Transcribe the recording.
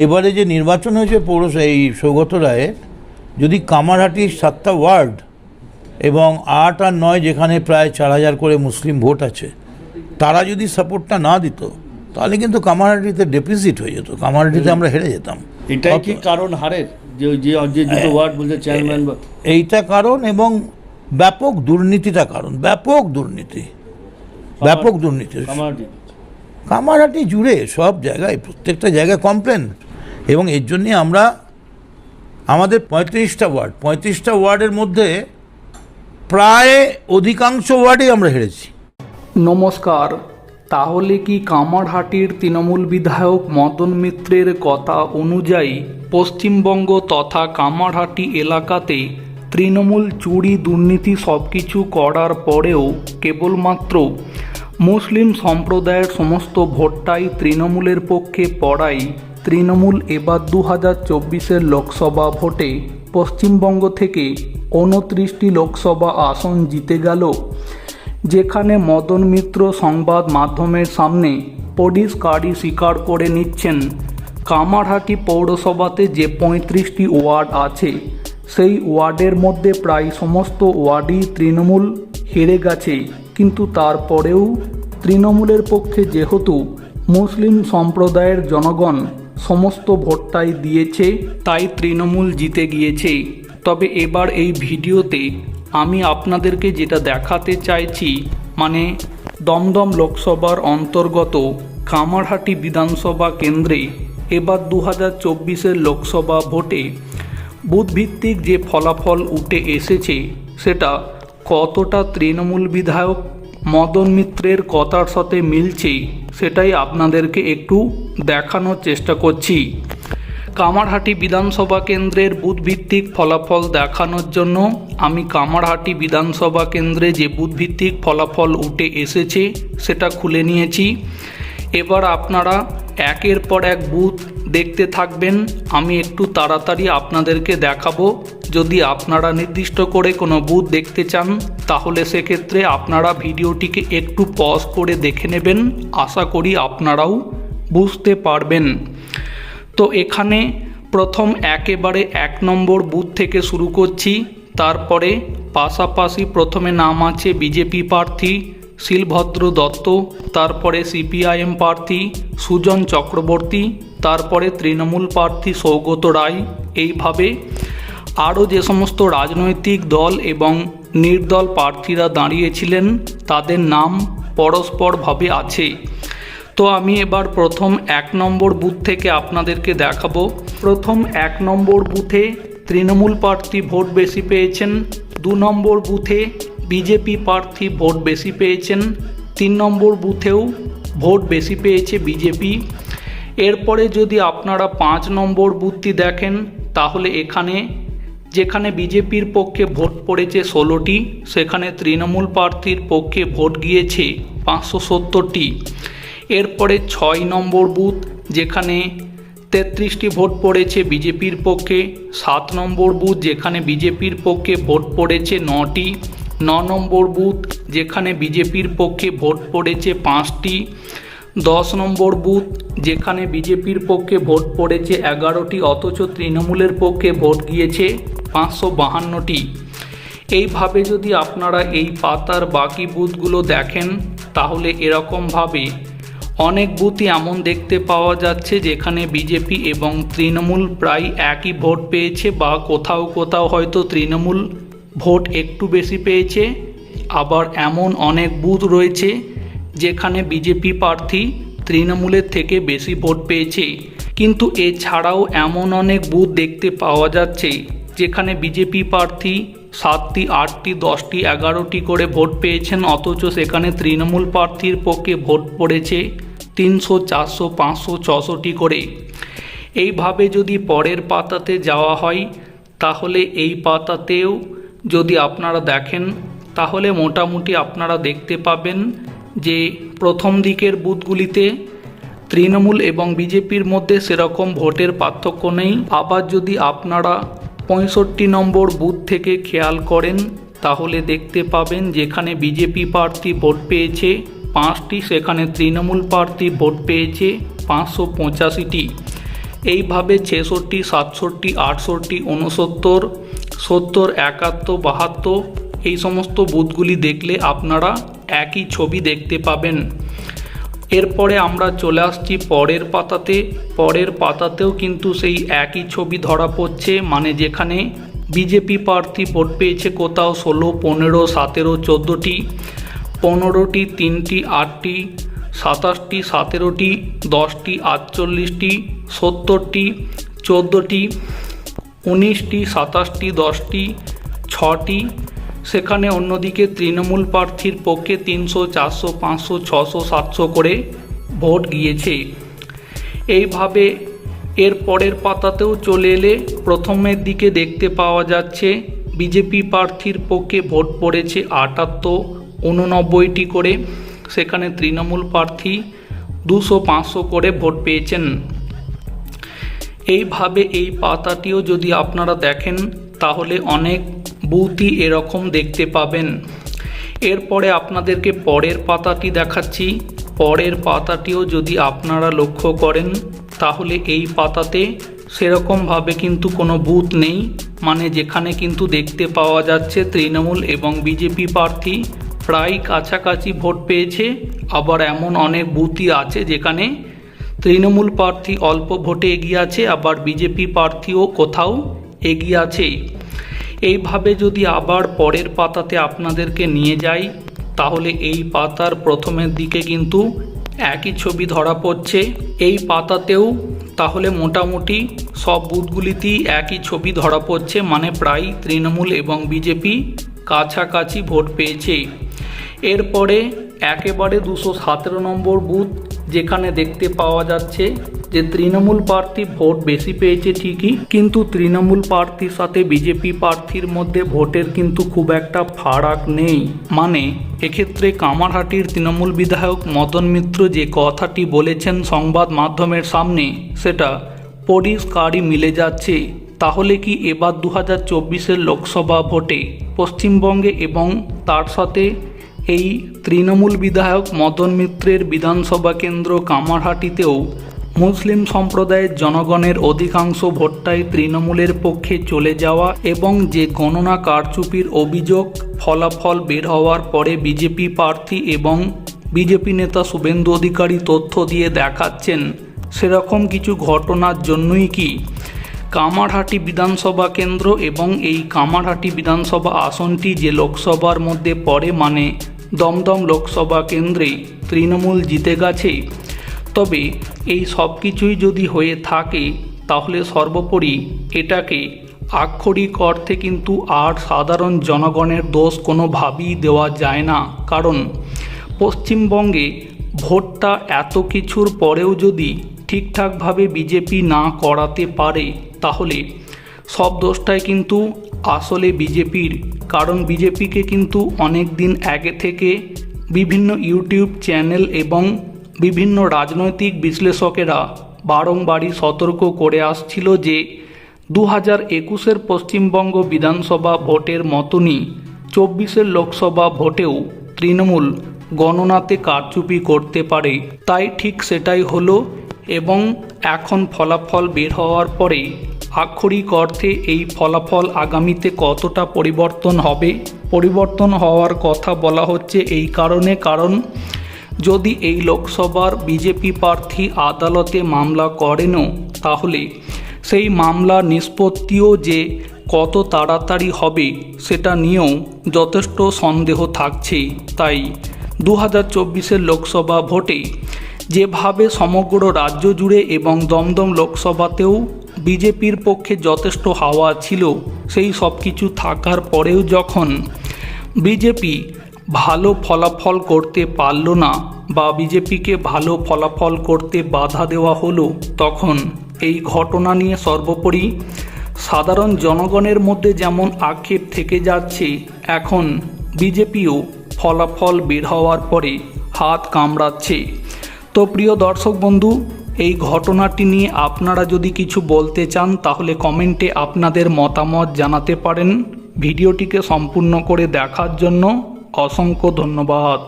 এবারে যে নির্বাচন হয়েছে পৌরসভা এই সৌগত রায়ের যদি কামারহাটির সাতটা ওয়ার্ড এবং আট আর নয় যেখানে প্রায় চার হাজার করে মুসলিম ভোট আছে তারা যদি সাপোর্টটা না দিত তাহলে কিন্তু কামারহাটিতে ডেপিসিট হয়ে যেত কামারহাটিতে আমরা হেরে যেতাম। এটাই কি কারণ হারের? যে যে যে দুটো ওয়ার্ড বলছে চেয়ারম্যান এইটা কারণ এবং ব্যাপক দুর্নীতিটা কারণ ব্যাপক দুর্নীতি ব্যাপক দুর্নীতি। কামারহাটি। কামারহাটি জুড়ে সব জায়গায় প্রত্যেকটা জায়গায় কমপ্লেন এবং এর জন্যে আমরা আমাদের পঁয়ত্রিশটা ওয়ার্ড, পঁয়ত্রিশটা ওয়ার্ডের মধ্যে প্রায় অধিকাংশ ওয়ার্ডেই আমরা হেরেছি। নমস্কার, তাহলে কি কামারহাটির তৃণমূল বিধায়ক মদন মিত্রের কথা অনুযায়ী পশ্চিমবঙ্গ তথা কামারহাটি এলাকাতে তৃণমূল চুরি দুর্নীতি সব কিছু করার পরেও কেবলমাত্র মুসলিম সম্প্রদায়ের সমস্ত ভোটটাই তৃণমূলের পক্ষে পড়াই তৃণমূল এবার দু হাজার চব্বিশের লোকসভা ভোটে পশ্চিমবঙ্গ থেকে উনত্রিশটি লোকসভা আসন জিতে গেল, যেখানে মদন মিত্র সংবাদ মাধ্যমের সামনে পরিষ্কারই স্বীকার করে নিচ্ছেন। কামারহাটি পৌরসভাতে যে পঁয়ত্রিশটি ওয়ার্ড আছে, সেই ওয়ার্ডের মধ্যে প্রায় সমস্ত ওয়ার্ডই তৃণমূল হেরে গেছে। কিন্তু তারপরেও তৃণমূলের পক্ষে যেহেতু মুসলিম সম্প্রদায়ের জনগণ সমস্ত ভোটটাই দিয়েছে, তাই তৃণমূল জিতে গিয়েছে। তবে এবার এই ভিডিওতে আমি আপনাদেরকে যেটা দেখাতে চাইছি মানে দমদম লোকসভার অন্তর্গত কামারহাটি বিধানসভা কেন্দ্রে এবার দু হাজার লোকসভা ভোটে বুথভিত্তিক যে ফলাফল উঠে এসেছে, সেটা কতটা তৃণমূল বিধায়ক মদন মিত্রের কথার সাথে মিলছে সেটাই আপনাদেরকে একটু দেখানোর চেষ্টা করছি। কামারহাটি বিধানসভা কেন্দ্রের বুথভিত্তিক ফলাফল দেখানোর জন্য আমি কামারহাটি বিধানসভা কেন্দ্রে যে বুথভিত্তিক ফলাফল উঠে এসেছে সেটা খুলে নিয়েছি। এবার আপনারা একের পর এক বুথ দেখতে থাকবেন। আমি একটু তাড়াতাড়ি আপনাদেরকে দেখাবো যদি আপনারা নির্দিষ্ট করে কোনো বুথ দেখতে চান, তাহলে সেক্ষেত্রে আপনারা ভিডিওটিকে একটু পজ করে দেখে নেবেন। আশা করি আপনারাও বুঝতে পারবেন। তো এখানে প্রথম একেবারে এক নম্বর বুথ থেকে শুরু করছি। তারপরে পাশাপাশি প্রথমে নাম আছে বিজেপি প্রার্থী, শিলভদ্র দত্ত, তারপরে সিপিআইএম প্রার্থী, সুজন চক্রবর্তী, তারপরে তৃণমূল প্রার্থী সৌগত রায়। এইভাবে আরও যে সমস্ত রাজনৈতিক দল এবং নির্দল প্রার্থীরা দাঁড়িয়েছিলেন, তাদের নাম পরস্পরভাবে আছে। তো আমি এবার প্রথম এক নম্বর বুথ থেকে আপনাদেরকে দেখাবো। প্রথম এক নম্বর বুথে তৃণমূল প্রার্থী ভোট বেশি পেয়েছেন, দু নম্বর বুথে বিজেপি প্রার্থী ভোট বেশি পেয়েছেন, তিন নম্বর বুথেও ভোট বেশি পেয়েছে বিজেপি। এরপরে যদি আপনারা পাঁচ নম্বর বুথটি দেখেন, তাহলে এখানে যেখানে বিজেপির পক্ষে ভোট পড়েছে ষোলোটি, সেখানে তৃণমূল প্রার্থীর পক্ষে ভোট গিয়েছে পাঁচশো সত্তরটি। এরপরে ছয় নম্বর বুথ, যেখানে তেত্রিশটি ভোট পড়েছে বিজেপির পক্ষে। সাত নম্বর বুথ, যেখানে বিজেপির পক্ষে ভোট পড়েছে নটি। ন নম্বর বুথ, যেখানে বিজেপির পক্ষে ভোট পড়েছে পাঁচটি। দশ নম্বর বুথ, যেখানে বিজেপির পক্ষে ভোট পড়েছে এগারোটি, অথচ তৃণমূলের পক্ষে ভোট গিয়েছে পাঁচশো বাহান্নটি। এইভাবে যদি আপনারা এই পাতার বাকি বুথগুলো দেখেন, তাহলে এরকমভাবে অনেক বুথই এমন দেখতে পাওয়া যাচ্ছে যেখানে বিজেপি এবং তৃণমূল প্রায় একই ভোট পেয়েছে বা কোথাও কোথাও হয়তো তৃণমূল ভোট একটু বেশি পেয়েছে। আবার এমন অনেক বুথ রয়েছে যেখানে বিজেপি প্রার্থী তৃণমূলের থেকে বেশি ভোট পেয়েছে। কিন্তু এছাড়াও এমন অনেক বুথ দেখতে পাওয়া যাচ্ছে যেখানে বিজেপি প্রার্থী সাতটি, আটটি, দশটি, এগারোটি করে ভোট পেয়েছেন, অথচ সেখানে তৃণমূল প্রার্থীর পক্ষে ভোট পড়েছে তিনশো, চারশো, পাঁচশো, ছশোটি করে। এইভাবে যদি পরের পাতাতে যাওয়া হয়, তাহলে এই পাতাতেও যদি আপনারা দেখেন, তাহলে মোটামুটি আপনারা দেখতে পাবেন যে প্রথম দিকের বুথগুলিতে তৃণমূল এবং বিজেপির মধ্যে সেরকম ভোটের পার্থক্য নেই। আবার যদি আপনারা পঁয়ষট্টি নম্বর বুথ থেকে খেয়াল করেন, তাহলে দেখতে পাবেন যেখানে বিজেপি প্রার্থী ভোট পেয়েছে, পাঁচটি, সেখানে তৃণমূল প্রার্থী ভোট পেয়েছে, পাঁচশো পঁচাশিটি। এইভাবে ছেষট্টি, সাতষট্টি, আটষট্টি উনসত্তর সত্তর, একাত্তর, বাহাত্তর, এই সমস্ত বুথগুলি দেখলে আপনারা একই ছবি দেখতে পাবেন। এরপরে আমরা চলে আসছি পরের পাতাতে। পরের পাতাতেও কিন্তু সেই একই ছবি ধরা পড়ছে মানে যেখানে বিজেপি প্রার্থী ভোট পেয়েছে কোথাও ষোলো, পনেরো, সতেরো, চোদ্দোটি, পনেরোটি, তিনটি, আটটি, সাতাশটি, সতেরোটি, দশটি, আটচল্লিশটি, সত্তরটি, চোদ্দোটি, উনিশটি, সাতাশটি, দশটি, ছটি সেখানে অন্যদিকে তৃণমূল প্রার্থীর পক্ষে তিনশো, চারশো, পাঁচশো, ছশো, সাতশো করে ভোট গিয়েছে। এইভাবে এর পরের পাতাতেও চলে এলে প্রথমের দিকে দেখতে পাওয়া যাচ্ছে, বিজেপি প্রার্থীর পক্ষে ভোট পড়েছে আটাত্তর, উননব্বইটি করে। সেখানে তৃণমূল প্রার্থী দুশো, পাঁচশো করে ভোট পেয়েছেন। এইভাবে এই পাতাটিও যদি আপনারা দেখেন, তাহলে অনেক বুথই এরকম দেখতে পাবেন। এরপরে আপনাদেরকে পরের পাতাটি দেখাচ্ছি। পরের পাতাটিও যদি আপনারা লক্ষ্য করেন, তাহলে এই পাতাতে সেরকমভাবে কিন্তু কোনো বুথ নেই। মানে যেখানে কিন্তু দেখতে পাওয়া যাচ্ছে তৃণমূল এবং বিজেপি প্রার্থী প্রায় কাছাকাছি ভোট পেয়েছে। আবার এমন অনেক বুথই আছে যেখানে তৃণমূল প্রার্থী অল্প ভোটে এগিয়ে আছে, আবার বিজেপি প্রার্থীও কোথাও এগিয়ে আছে। এইভাবে যদি আবার পরের পাতাতে আপনাদেরকে নিয়ে যাই, তাহলে এই পাতার প্রথমের দিকে কিন্তু একই ছবি ধরা পড়ছে। এই পাতাতেও তাহলে মোটামুটি সব বুথগুলিতেই একই ছবি ধরা পড়ছে মানে প্রায় তৃণমূল এবং বিজেপি কাছাকাছি ভোট পেয়েছে। এরপরে একেবারে দুশো সতেরো নম্বর বুথ যেখানে দেখতে পাওয়া যাচ্ছে যে তৃণমূল প্রার্থী ভোট বেশি পেয়েছে ঠিকই, কিন্তু তৃণমূল প্রার্থীর সাথে বিজেপি প্রার্থীর মধ্যে ভোটের কিন্তু খুব একটা ফারাক নেই। মানে এক্ষেত্রে কামারহাটির তৃণমূল বিধায়ক মদন মিত্র যে কথাটি বলেছেন সংবাদ মাধ্যমের সামনে, সেটা পরিষ্কারই মিলে যাচ্ছে। তাহলে কি এবার দু হাজার লোকসভা ভোটে পশ্চিমবঙ্গে এবং তার সাথে এই তৃণমূল বিধায়ক মদন মিত্রের বিধানসভা কেন্দ্র কামারহাটিতেও মুসলিম সম্প্রদায়ের জনগণের অধিকাংশ ভোটটাই তৃণমূলের পক্ষে চলে যাওয়া এবং যে গণনা কারচুপির অভিযোগ ফলাফল বের হওয়ার পরে বিজেপি প্রার্থী এবং বিজেপি নেতা শুভেন্দু অধিকারী তথ্য দিয়ে দেখাচ্ছেন, সেরকম কিছু ঘটনার জন্যই কি? কামারহাটি বিধানসভা কেন্দ্র এবং এই কামারহাটি বিধানসভা আসনটি যে লোকসভার মধ্যে পড়ে মানে দমদম লোকসভা কেন্দ্রে তৃণমূল জিতে গেছে। তবে এই সব কিছুই যদি হয়ে থাকে, তাহলে সর্বোপরি এটাকে আক্ষরিক অর্থে কিন্তু আর সাধারণ জনগণের দোষ কোনোভাবেই দেওয়া যায় না। কারণ পশ্চিমবঙ্গে ভোটটা এত কিছুর পরেও যদি ঠিকঠাকভাবে বিজেপি না করাতে পারে, তাহলে সব দোষটাই কিন্তু আসলে বিজেপির। কারণ বিজেপিকে কিন্তু অনেক দিন আগে থেকে বিভিন্ন ইউটিউব চ্যানেল এবং বিভিন্ন রাজনৈতিক বিশ্লেষকেরা বারংবারই সতর্ক করে আসছিল যে দু হাজার একুশের পশ্চিমবঙ্গ বিধানসভা ভোটের মতনই চব্বিশের লোকসভা ভোটেও তৃণমূল গণনাতে কারচুপি করতে পারে। তাই ঠিক সেটাই হলো এবং এখন ফলাফল বের হওয়ার পরে আক্ষরিক অর্থে এই ফলাফল আগামীতে কতটা পরিবর্তন হবে? পরিবর্তন হওয়ার কথা বলা হচ্ছে এই কারণে কারণ যদি এই লোকসভার বিজেপি প্রার্থী আদালতে মামলা করেনও, তাহলে সেই মামলা নিষ্পত্তিও যে কত তাড়াতাড়ি হবে সেটা নিয়েও যথেষ্ট সন্দেহ থাকছে। তাই দু হাজার চব্বিশের লোকসভা ভোটে যেভাবে সমগ্র রাজ্য জুড়ে এবং দমদম লোকসভাতেও বিজেপির পক্ষে যথেষ্ট হাওয়া ছিল, সেই সব কিছু থাকার পরেও যখন বিজেপি ভালো ফলাফল করতে পারল না বা বিজেপিকে ভালো ফলাফল করতে বাধা দেওয়া হলো, তখন এই ঘটনা নিয়ে সর্বোপরি সাধারণ জনগণের মধ্যে যেমন আক্ষেপ থেকে যাচ্ছে, এখন বিজেপিও ফলাফল বের হওয়ার পরে হাত কামড়াচ্ছে। তো প্রিয় দর্শক বন্ধু, এই ঘটনাটি নিয়ে আপনারা যদি কিছু বলতে চান, তাহলে কমেন্টে আপনাদের মতামত জানাতে পারেন। ভিডিওটিকে সম্পূর্ণ করে দেখার জন্য অসংখ্য ধন্যবাদ।